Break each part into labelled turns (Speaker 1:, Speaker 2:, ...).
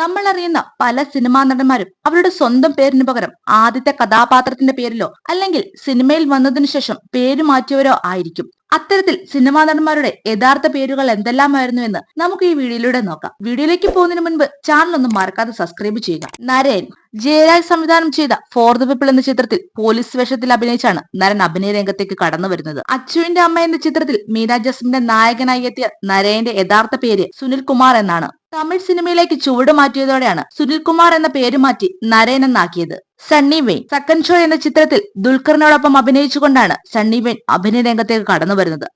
Speaker 1: നമ്മൾ അറിയുന്ന പല സിനിമാ നടന്മാരും അവരുടെ സ്വന്തം പേരിന് പകരം ആദ്യത്തെ കഥാപാത്രത്തിന്റെ പേരിലോ അല്ലെങ്കിൽ സിനിമയിൽ വന്നതിനു ശേഷം പേര് മാറ്റിയവരോ ആയിരിക്കും. അത്തരത്തിൽ സിനിമാ നടന്മാരുടെ യഥാർത്ഥ പേരുകൾ എന്തെല്ലാമായിരുന്നു എന്ന് നമുക്ക് ഈ വീഡിയോയിലൂടെ നോക്കാം. വീഡിയോയിലേക്ക് പോകുന്നതിന് മുൻപ് ചാനൽ ഒന്നും മറക്കാതെ സബ്സ്ക്രൈബ് ചെയ്യുക. നരയൻ ജയരാജ് സംവിധാനം ചെയ്ത ഫോർ ദ പീപ്പിൾ എന്ന ചിത്രത്തിൽ പോലീസ് വേഷത്തിൽ അഭിനയിച്ചാണ് നരൻ അഭിനയ രംഗത്തേക്ക് കടന്നു വരുന്നത്. അച്ചുവിന്റെ അമ്മ എന്ന ചിത്രത്തിൽ മീനാ ജസ്മിന്റെ നായകനായി എത്തിയ നരയന്റെ യഥാർത്ഥ പേര് സുനിൽ കുമാർ എന്നാണ്. തമിഴ് സിനിമയിലേക്ക് ചുവട് മാറ്റിയതോടെയാണ് സുനിൽ കുമാർ എന്ന പേര് മാറ്റി നരേൻ എന്നാക്കിയത്. സണ്ണി വെയിൻ. സെക്കൻഡ് ഷോ എന്ന ചിത്രത്തിൽ ദുൽഖറിനോടൊപ്പം അഭിനയിച്ചുകൊണ്ടാണ് സണ്ണി വെയിൻ അഭിനയ രംഗത്തേക്ക് കടന്നു വരുന്നത്.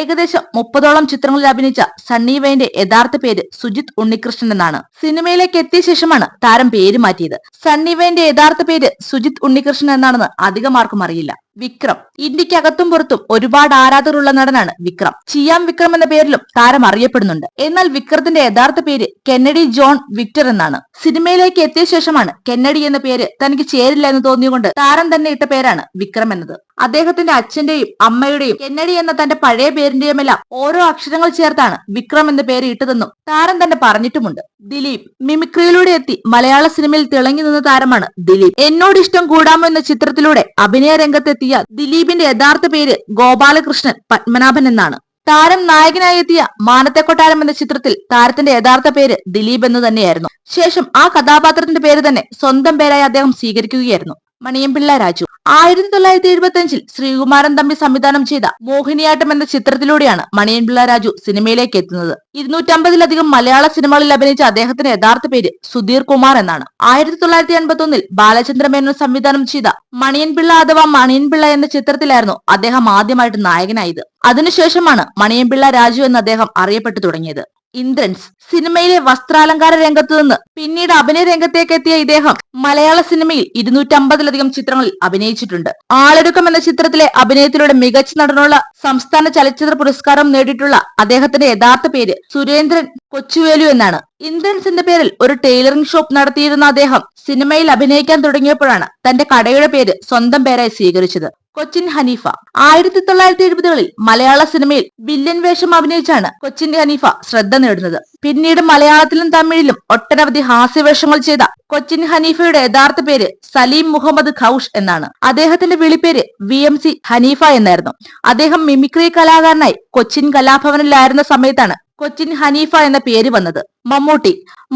Speaker 1: ഏകദേശം മുപ്പതോളം ചിത്രങ്ങളിൽ അഭിനയിച്ച സണ്ണി വെയിന്റെ യഥാർത്ഥ പേര് സുജിത് ഉണ്ണികൃഷ്ണൻ എന്നാണ്. സിനിമയിലേക്ക് എത്തിയ ശേഷമാണ് താരം പേര് മാറ്റിയത്. സണ്ണി വെയിന്റെ യഥാർത്ഥ പേര് സുജിത് ഉണ്ണികൃഷ്ണൻ എന്നാണെന്ന് അധികം ആർക്കും അറിയില്ല. വിക്രം. ഇന്ത്യയ്ക്ക് അകത്തും പുറത്തും ഒരുപാട് ആരാധകരുള്ള നടനാണ് വിക്രം. ചിയാം വിക്രം എന്ന പേരിലും താരം അറിയപ്പെടുന്നുണ്ട്. എന്നാൽ വിക്രത്തിന്റെ യഥാർത്ഥ പേര് കെന്നഡി ജോൺ വിക്ടർ എന്നാണ്. സിനിമയിലേക്ക് എത്തിയ ശേഷമാണ് കെന്നഡി എന്ന പേര് തനിക്ക് ചേരില്ല എന്ന് തോന്നിയുകൊണ്ട് താരം തന്നെ ഇട്ട പേരാണ് വിക്രം എന്നത്. അദ്ദേഹത്തിന്റെ അച്ഛന്റെയും അമ്മയുടെയും കെന്നഡി എന്ന തന്റെ പഴയ പേരിന്റെയും എല്ലാം ഓരോ അക്ഷരങ്ങൾ ചേർത്താണ് വിക്രം എന്ന പേര് ഇട്ടതെന്നും താരം തന്നെ പറഞ്ഞിട്ടുമുണ്ട്. ദിലീപ് മിമിക്രിയിലൂടെ എത്തി മലയാള സിനിമയിൽ തിളങ്ങി നിന്ന താരമാണ് ദിലീപ്. എന്നോട് ഇഷ്ടം കൂടാമോ എന്ന ചിത്രത്തിലൂടെ അഭിനയ രംഗത്തെത്തിയ ദിലീപിന്റെ യഥാർത്ഥ പേര് ഗോപാലകൃഷ്ണൻ പത്മനാഭൻ എന്നാണ്. താരം നായകനായി എത്തിയ മാനത്തെ കൊട്ടാരം എന്ന ചിത്രത്തിൽ താരത്തിന്റെ യഥാർത്ഥ പേര് ദിലീപ് എന്ന് തന്നെയായിരുന്നു. ശേഷം ആ കഥാപാത്രത്തിന്റെ പേര് തന്നെ സ്വന്തം പേരായി അദ്ദേഹം സ്വീകരിക്കുകയായിരുന്നു. മണിയമ്പിള്ള രാജു. ആയിരത്തി തൊള്ളായിരത്തി എഴുപത്തി അഞ്ചിൽ ശ്രീകുമാരൻ തമ്പി സംവിധാനം ചെയ്ത മോഹിനിയാട്ടം എന്ന ചിത്രത്തിലൂടെയാണ് മണിയൻപിള്ള രാജു സിനിമയിലേക്ക് എത്തുന്നത്. ഇരുന്നൂറ്റമ്പതിലധികം മലയാള സിനിമകളിൽ അഭിനയിച്ച അദ്ദേഹത്തിന്റെ യഥാർത്ഥ പേര് സുധീർ കുമാർ എന്നാണ്. ആയിരത്തി തൊള്ളായിരത്തി എൺപത്തി ഒന്നിൽ ബാലചന്ദ്ര മേനോൻ സംവിധാനം ചെയ്ത മണിയൻപിള്ള അഥവാ മണിയൻപിള്ള എന്ന ചിത്രത്തിലായിരുന്നു അദ്ദേഹം ആദ്യമായിട്ട് നായകനായത്. അതിനുശേഷമാണ് മണിയൻപിള്ള രാജു എന്ന് അദ്ദേഹം അറിയപ്പെട്ടു തുടങ്ങിയത്. ഇന്ദ്രൻസ് സിനിമയിലെ വസ്ത്രാലങ്കാര രംഗത്തു നിന്ന് പിന്നീട് അഭിനയ രംഗത്തേക്ക് എത്തിയ ഇദ്ദേഹം മലയാള സിനിമയിൽ ഇരുന്നൂറ്റമ്പതിലധികം ചിത്രങ്ങളിൽ അഭിനയിച്ചിട്ടുണ്ട്. ആളൊരുക്കം എന്ന ചിത്രത്തിലെ അഭിനയത്തിലൂടെ മികച്ച നടനുള്ള സംസ്ഥാന ചലച്ചിത്ര പുരസ്കാരം നേടിയിട്ടുള്ള അദ്ദേഹത്തിന്റെ യഥാർത്ഥ പേര് സുരേന്ദ്രൻ കൊച്ചുവേലു എന്നാണ്. ഇന്ദ്രൻസിന്റെ പേരിൽ ഒരു ടൈലറിംഗ് ഷോപ്പ് നടത്തിയിരുന്ന അദ്ദേഹം സിനിമയിൽ അഭിനയിക്കാൻ തുടങ്ങിയപ്പോഴാണ് തന്റെ കടയുടെ പേര് സ്വന്തം പേരായി സ്വീകരിച്ചത്. കൊച്ചിൻ ഹനീഫ. ആയിരത്തി തൊള്ളായിരത്തി എഴുപതുകളിൽ മലയാള സിനിമയിൽ വില്ലൻ വേഷം അഭിനയിച്ചാണ് കൊച്ചിൻ ഹനീഫ ശ്രദ്ധ നേടുന്നത്. പിന്നീട് മലയാളത്തിലും തമിഴിലും ഒട്ടനവധി ഹാസ്യവേഷങ്ങൾ ചെയ്ത കൊച്ചിൻ ഹനീഫയുടെ യഥാർത്ഥ പേര് സലീം മുഹമ്മദ് ഖൌഷ് എന്നാണ്. അദ്ദേഹത്തിന്റെ വിളിപ്പേര് വി എം സി ഹനീഫ എന്നായിരുന്നു. അദ്ദേഹം മിമിക്രി കലാകാരനായി കൊച്ചിൻ കലാഭവനിലായിരുന്ന സമയത്താണ് കൊച്ചിൻ ഹനീഫ എന്ന പേര് വന്നത്. മമ്മൂട്ടി.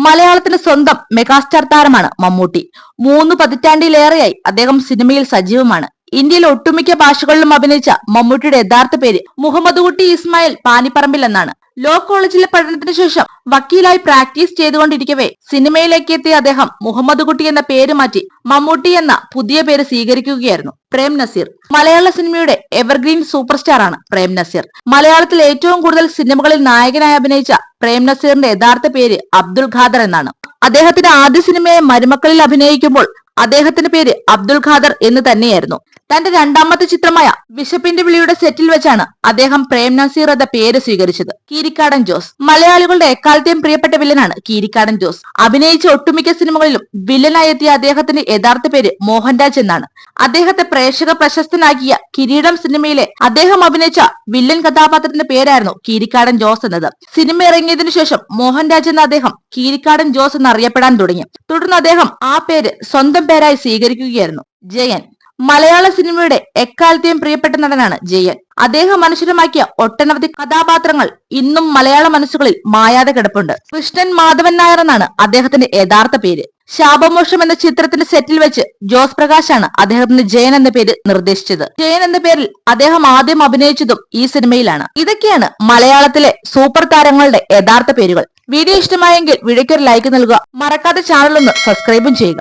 Speaker 1: മലയാളത്തിന്റെ സ്വന്തം മെഗാസ്റ്റാർ താരമാണ് മമ്മൂട്ടി. മൂന്ന് പതിറ്റാണ്ടിലേറെയായി അദ്ദേഹം സിനിമയിൽ സജീവമാണ്. ഇന്ത്യയിൽ ഒട്ടുമിക്ക ഭാഷകളിലും അഭിനയിച്ച മമ്മൂട്ടിയുടെ യഥാർത്ഥ പേര് മുഹമ്മദ് കുട്ടി ഇസ്മായിൽ പാനിപ്പറമ്പിൽ എന്നാണ്. ലോ കോളേജിലെ പഠനത്തിന് ശേഷം വക്കീലായി പ്രാക്ടീസ് ചെയ്തുകൊണ്ടിരിക്കവേ സിനിമയിലേക്ക് എത്തിയ അദ്ദേഹം മുഹമ്മദ് കുട്ടി എന്ന പേര് മാറ്റി മമ്മൂട്ടി എന്ന പുതിയ പേര് സ്വീകരിക്കുകയായിരുന്നു. പ്രേം നസീർ. മലയാള സിനിമയുടെ എവർഗ്രീൻ സൂപ്പർ സ്റ്റാർ ആണ് പ്രേം നസീർ. മലയാളത്തിൽ ഏറ്റവും കൂടുതൽ സിനിമകളിൽ നായകനായി അഭിനയിച്ച പ്രേം നസീറിന്റെ യഥാർത്ഥ പേര് അബ്ദുൽ ഖാദർ എന്നാണ്. അദ്ദേഹത്തിന്റെ ആദ്യ സിനിമയെ മരുമക്കളിൽ അഭിനയിക്കുമ്പോൾ അദ്ദേഹത്തിന്റെ പേര് അബ്ദുൽ ഖാദർ എന്ന് തന്നെയായിരുന്നു. തന്റെ രണ്ടാമത്തെ ചിത്രമായ ബിഷപ്പിന്റെ വിളിയുടെ സെറ്റിൽ വെച്ചാണ് അദ്ദേഹം പ്രേം നസീർ എന്ന പേര് സ്വീകരിച്ചത്. കീരിക്കാടൻ ജോസ്. മലയാളികളുടെ എക്കാലത്തെയും പ്രിയപ്പെട്ട വില്ലനാണ് കീരിക്കാടൻ ജോസ്. അഭിനയിച്ച ഒട്ടുമിക്ക സിനിമകളിലും വില്ലനായി എത്തിയ അദ്ദേഹത്തിന്റെ യഥാർത്ഥ പേര് മോഹൻരാജ് എന്നാണ്. അദ്ദേഹത്തെ പ്രേക്ഷക പ്രശസ്തനാക്കിയ കിരീടം സിനിമയിലെ അദ്ദേഹം അഭിനയിച്ച വില്ലൻ കഥാപാത്രത്തിന്റെ പേരായിരുന്നു കീരിക്കാടൻ ജോസ് എന്നത്. സിനിമ ഇറങ്ങിയതിനു ശേഷം മോഹൻരാജ് എന്ന അദ്ദേഹം കീരിക്കാടൻ ജോസ് എന്നറിയപ്പെടാൻ തുടങ്ങി. തുടർന്ന് അദ്ദേഹം ആ പേര് സ്വന്തം പേരായി സ്വീകരിക്കുകയായിരുന്നു. ജയൻ. മലയാള സിനിമയുടെ എക്കാലത്തെയും പ്രിയപ്പെട്ട നടനാണ് ജയൻ. അദ്ദേഹം മനുഷ്യരമാക്കിയ ഒട്ടനവധി കഥാപാത്രങ്ങൾ ഇന്നും മലയാള മനസ്സുകളിൽ മായാതെ കിടപ്പുണ്ട്. കൃഷ്ണൻ മാധവൻ നായർ എന്നാണ് അദ്ദേഹത്തിന്റെ യഥാർത്ഥ പേര്. ശാപമോഷം എന്ന ചിത്രത്തിന്റെ സെറ്റിൽ വെച്ച് ജോസ് പ്രകാശാണ് അദ്ദേഹത്തിന് ജയൻ എന്ന പേര് നിർദ്ദേശിച്ചത്. ജയൻ എന്ന പേരിൽ അദ്ദേഹം ആദ്യം അഭിനയിച്ചതും ഈ സിനിമയിലാണ്. ഇതൊക്കെയാണ് മലയാളത്തിലെ സൂപ്പർ താരങ്ങളുടെ യഥാർത്ഥ പേരുകൾ. വീഡിയോ ഇഷ്ടമായെങ്കിൽ വീഡിയോയ്ക്ക് ഒരു ലൈക്ക് നൽകുക. മറക്കാതെ ചാനലൊന്ന് സബ്സ്ക്രൈബും ചെയ്യുക.